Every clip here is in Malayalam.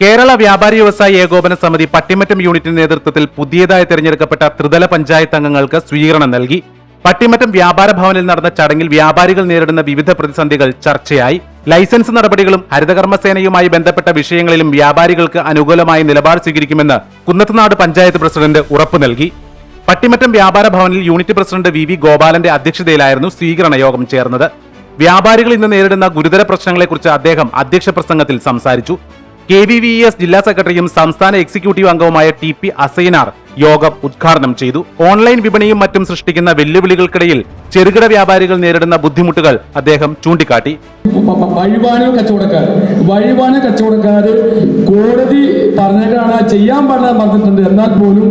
കേരള വ്യാപാരി വ്യവസായി ഏകോപന സമിതി പട്ടിമറ്റം യൂണിറ്റിന്റെ നേതൃത്വത്തിൽ പുതിയതായി തെരഞ്ഞെടുക്കപ്പെട്ട ത്രിതല പഞ്ചായത്ത് അംഗങ്ങൾക്ക് സ്വീകരണം നൽകി. പട്ടിമറ്റം വ്യാപാര ഭവനിൽ നടന്ന ചടങ്ങിൽ വ്യാപാരികൾ നേരിടുന്ന വിവിധ പ്രതിസന്ധികൾ ചർച്ചയായി. ലൈസൻസ് നടപടികളും ഹരിതകർമ്മസേനയുമായി ബന്ധപ്പെട്ട വിഷയങ്ങളിലും വ്യാപാരികൾക്ക് അനുകൂലമായ നിലപാട് സ്വീകരിക്കുമെന്ന് കുന്നത്തുനാട് പഞ്ചായത്ത് പ്രസിഡന്റ് ഉറപ്പു നൽകി. പട്ടിമറ്റം വ്യാപാര ഭവനിൽ യൂണിറ്റ് പ്രസിഡന്റ് വി വി ഗോപാലന്റെ അധ്യക്ഷതയിലായിരുന്നു സ്വീകരണ യോഗം ചേർന്നത്. വ്യാപാരികൾ ഇന്ന് നേരിടുന്ന ഗുരുതര പ്രശ്നങ്ങളെക്കുറിച്ച് അദ്ദേഹം അധ്യക്ഷ പ്രസംഗത്തിൽ സംസാരിച്ചു. കെ വി വി എസ് ജില്ലാ സെക്രട്ടറിയും സംസ്ഥാന എക്സിക്യൂട്ടീവ് അംഗവുമായ ടി പി അസൈനാർ യോഗം ഉദ്ഘാടനം ചെയ്തു. ഓൺലൈൻ വിപണിയും മറ്റും സൃഷ്ടിക്കുന്ന വെല്ലുവിളികൾക്കിടയിൽ ചെറുകിട വ്യാപാരികൾ നേരിടുന്ന ബുദ്ധിമുട്ടുകൾ അദ്ദേഹം ചൂണ്ടിക്കാട്ടി. വഴിപാട് കച്ചവടക്കാർ വഴിപാട് കച്ചവടക്കാർ കോടതി പറഞ്ഞിട്ടാണ് ചെയ്യാൻ പാടില്ല പറഞ്ഞിട്ടുണ്ട്. എന്നാൽ പോലും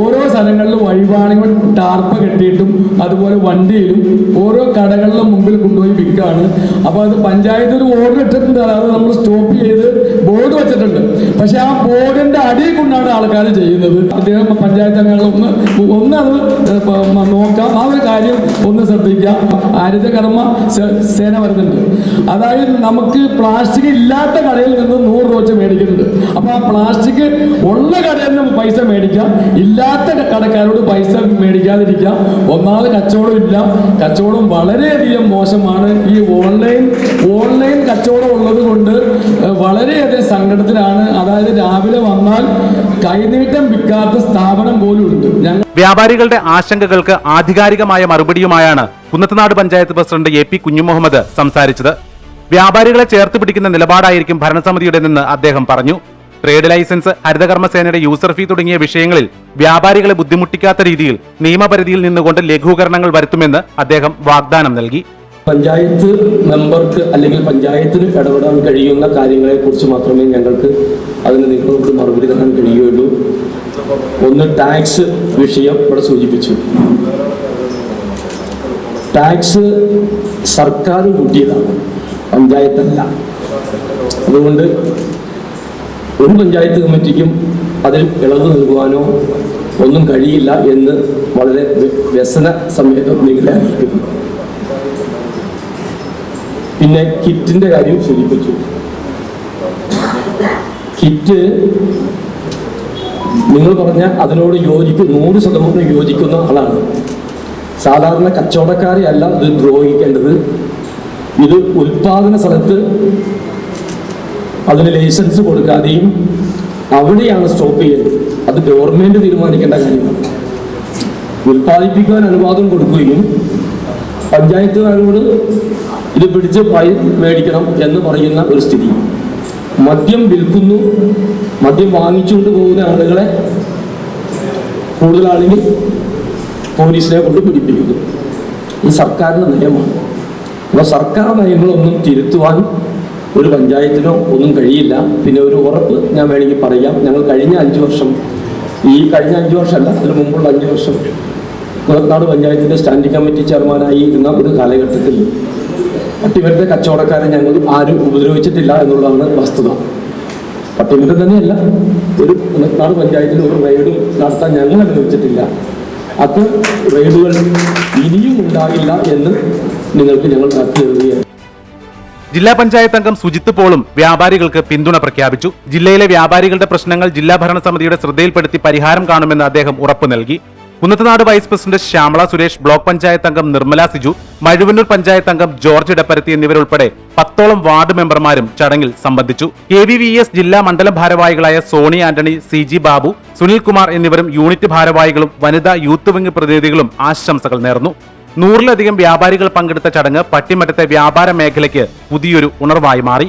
ഓരോ സ്ഥലങ്ങളിലും വഴിപാടുകൾ ടാർപ്പ് കെട്ടിയിട്ടും അതുപോലെ വണ്ടിയിലും ഓരോ കടകളിലും മുമ്പിൽ കൊണ്ടുപോയി വിൽക്കാണ് അപ്പോൾ അത് പഞ്ചായത്ത് ഒരു ഓർഡർ ഇട്ടിട്ടുണ്ട്. അത് നമ്മൾ സ്റ്റോപ്പ് ചെയ്ത് ബോർഡ് വെച്ചിട്ടുണ്ട്. പക്ഷെ ആ ബോർഡിന്റെ അടിയിൽ കൊണ്ടാണ് ആൾക്കാർ ചെയ്യുന്നത്. അദ്ദേഹം പഞ്ചായത്ത് അംഗങ്ങൾ ഒന്ന് ഒന്ന് അത് നോക്കാം. ആ ഒരു കാര്യം ഒന്ന് ശ്രദ്ധിക്കാം. ഹരിതകർമ്മ കർമ്മ സേന വരുന്നുണ്ട്. അതായത് നമുക്ക് പ്ലാസ്റ്റിക് ഇല്ലാത്ത കടയിൽ നിന്ന് നൂറ് രൂപ വെച്ച് മേടിക്കുന്നുണ്ട്. അപ്പോൾ ആ പ്ലാസ്റ്റിക് ഉള്ള കടയിൽ നിന്ന് പൈസ മേടിക്കാം. ഇല്ലാത്ത കടക്കാരോട് പൈസ മേടിക്കാതിരിക്കാം. ഒന്നാമത് കച്ചവടം ഇല്ല. കച്ചവടം വളരെയധികം മോശമാണ്. ഈ ഓൺലൈൻ ഓൺലൈൻ കച്ചവടം ഉള്ളത് കൊണ്ട് വളരെയധികം സങ്കടത്തിലാണ്. അതായത് രാവിലെ വന്നാൽ കൈനീട്ടം വിൽക്കാത്ത സ്ഥാപനം പോലും ഉണ്ട്. ഞങ്ങൾ വ്യാപാരികളുടെ ആശങ്കകൾക്ക് ആധികാരികമായ മറുപടിയുമായാണ് Kunnathunad panchayat president A P Kunjumuhammad സംസാരിച്ചത്. വ്യാപാരികളെ ചേർത്ത് പിടിക്കുന്ന നിലപാടായിരിക്കും ഭരണസമിതിയുടെ നിന്ന് അദ്ദേഹം പറഞ്ഞു. ട്രേഡ് ലൈസൻസ് ഹരിതകർമ്മസേനയുടെ യൂസർ ഫീ തുടങ്ങിയ വിഷയങ്ങളിൽ വ്യാപാരികളെ ബുദ്ധിമുട്ടിക്കാത്ത രീതിയിൽ നിയമപരിധിയിൽ നിന്നുകൊണ്ട് ലഘൂകരണങ്ങൾ വരുത്തുമെന്ന് അദ്ദേഹം വാഗ്ദാനം നൽകി. പഞ്ചായത്ത് മെമ്പർക്ക് അല്ലെങ്കിൽ പഞ്ചായത്തിന് ഇടപെടാൻ കഴിയുന്ന കാര്യങ്ങളെ കുറിച്ച് മാത്രമേ ഞങ്ങൾക്ക് അതിന് നിങ്ങൾക്ക് മറുപടി തരാൻ കഴിയുകയുള്ളൂ. ഒന്ന് ടാക്സ് വിഷയം ഇവിടെ സൂചിപ്പിച്ചു. ടാക്സ് സർക്കാർ കൂട്ടിയതാണ്. പഞ്ചായത്തല്ല. അതുകൊണ്ട് ഒരു പഞ്ചായത്ത് കമ്മിറ്റിക്കും അതിൽ ഇളവ് നൽകുവാനോ ഒന്നും കഴിയില്ല എന്ന് വളരെ വ്യ- വ്യസന സമയത്ത് നിങ്ങളെ അറിയിക്കുന്നു. പിന്നെ കിറ്റിന്റെ കാര്യം സൂചിപ്പിച്ചു കിറ്റ് നിങ്ങൾ പറഞ്ഞ അതിനോട് യോജിക്കും നൂറ് ശതമാനം യോജിക്കുന്ന ആളാണ്. സാധാരണ കച്ചവടക്കാരെ അല്ല ഇത് ദ്രോഹിക്കേണ്ടത്. ഇത് ഉൽപാദന സ്ഥലത്ത് അതിന് ലൈസൻസ് കൊടുക്കാതെയും അവിടെയാണ് സ്റ്റോപ്പ് ചെയ്യുന്നത് അത് ഗവൺമെന്റ് തീരുമാനിക്കേണ്ട കാര്യമാണ്. ഉൽപ്പാദിപ്പിക്കുവാൻ അനുവാദം കൊടുക്കുകയും പഞ്ചായത്തുകാരോട് ഇത് പിടിച്ച് പൈ മേടിക്കണം എന്ന് പറയുന്ന ഒരു സ്ഥിതി. മദ്യം വിൽക്കുന്നു മദ്യം വാങ്ങിച്ചുകൊണ്ട് പോകുന്ന ആളുകളെ കൂടുതൽ പോലീസിനെ കൊണ്ട് പിടിപ്പിക്കുന്നു. ഈ സർക്കാരിന്റെ നയമാണ്. അപ്പോൾ സർക്കാർ നയങ്ങളൊന്നും തിരുത്തുവാൻ ഒരു പഞ്ചായത്തിനോ ഒന്നും കഴിയില്ല. പിന്നെ ഒരു ഉറപ്പ് ഞാൻ വേണമെങ്കിൽ പറയാം. ഞങ്ങൾ കഴിഞ്ഞ അഞ്ച് വർഷം ഈ കഴിഞ്ഞ അഞ്ച് വർഷമല്ല അതിന് മുമ്പുള്ള അഞ്ച് വർഷം കുളനാട് പഞ്ചായത്തിന്റെ സ്റ്റാൻഡിംഗ് കമ്മിറ്റി ചെയർമാനായി ഇരുന്ന ഒരു കാലഘട്ടത്തിൽ പട്ടിമരത്തെ കച്ചവടക്കാരെ ഞങ്ങൾ ആരും ഉപദ്രവിച്ചിട്ടില്ല എന്നുള്ളതാണ് വസ്തുത. പട്ടിമരം തന്നെയല്ല ഒരു നാട് പഞ്ചായത്തിൽ ഒരു റെയ്ഡും നടത്താൻ ഞങ്ങൾ അനുവദിച്ചിട്ടില്ല. അത് റെയ്ഡുകൾ ഇനിയും ഉണ്ടാകില്ല എന്ന് നിങ്ങൾക്ക് ഞങ്ങൾ കത്ത് എഴുതുകയാണ് ജില്ലാ പഞ്ചായത്ത് അംഗം സുജിത്ത് പോളും വ്യാപാരികൾക്ക് പിന്തുണ പ്രഖ്യാപിച്ചു. ജില്ലയിലെ വ്യാപാരികളുടെ പ്രശ്നങ്ങൾ ജില്ലാ ഭരണസമിതിയുടെ ശ്രദ്ധയിൽപ്പെടുത്തി പരിഹാരം കാണുമെന്ന് അദ്ദേഹം ഉറപ്പു നൽകി. Kunnathunad vice president Shyamala Suresh block panchayat അംഗം നിർമ്മല സിജു മഴുവന്നൂർ പഞ്ചായത്ത് അംഗം ജോർജ് ഇടപ്പരത്തി എന്നിവരുൾപ്പെടെ പത്തോളം വാർഡ് മെമ്പർമാരും ചടങ്ങിൽ സംബന്ധിച്ചു. കെ വി വി എസ് ജില്ലാ മണ്ഡലം ഭാരവാഹികളായ Soni Antony C G Babu Sunilkumar എന്നിവരും യൂണിറ്റ് ഭാരവാഹികളും വനിതാ യൂത്ത് വിംഗ് പ്രതിനിധികളും ആശംസകൾ നേർന്നു. നൂറിലധികം വ്യാപാരികൾ പങ്കെടുത്ത ചടങ്ങ് പട്ടിമറ്റത്തെ വ്യാപാര മേഖലയ്ക്ക് പുതിയൊരു ഉണർവായി മാറി.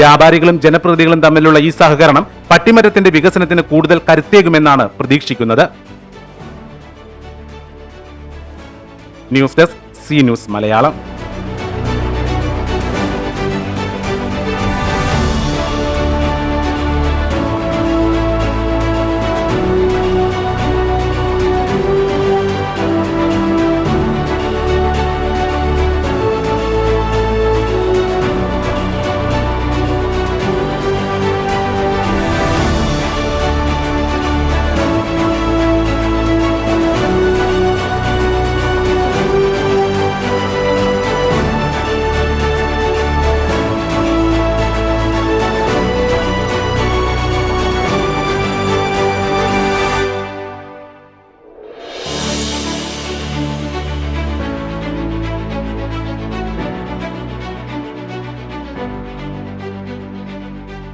വ്യാപാരികളും ജനപ്രതിനിധികളും തമ്മിലുള്ള ഈ സഹകരണം പട്ടിമരത്തിന്റെ വികസനത്തിന് കൂടുതൽ കരുത്തേകുമെന്നാണ് പ്രതീക്ഷിക്കുന്നത്. News desk C news Malayalam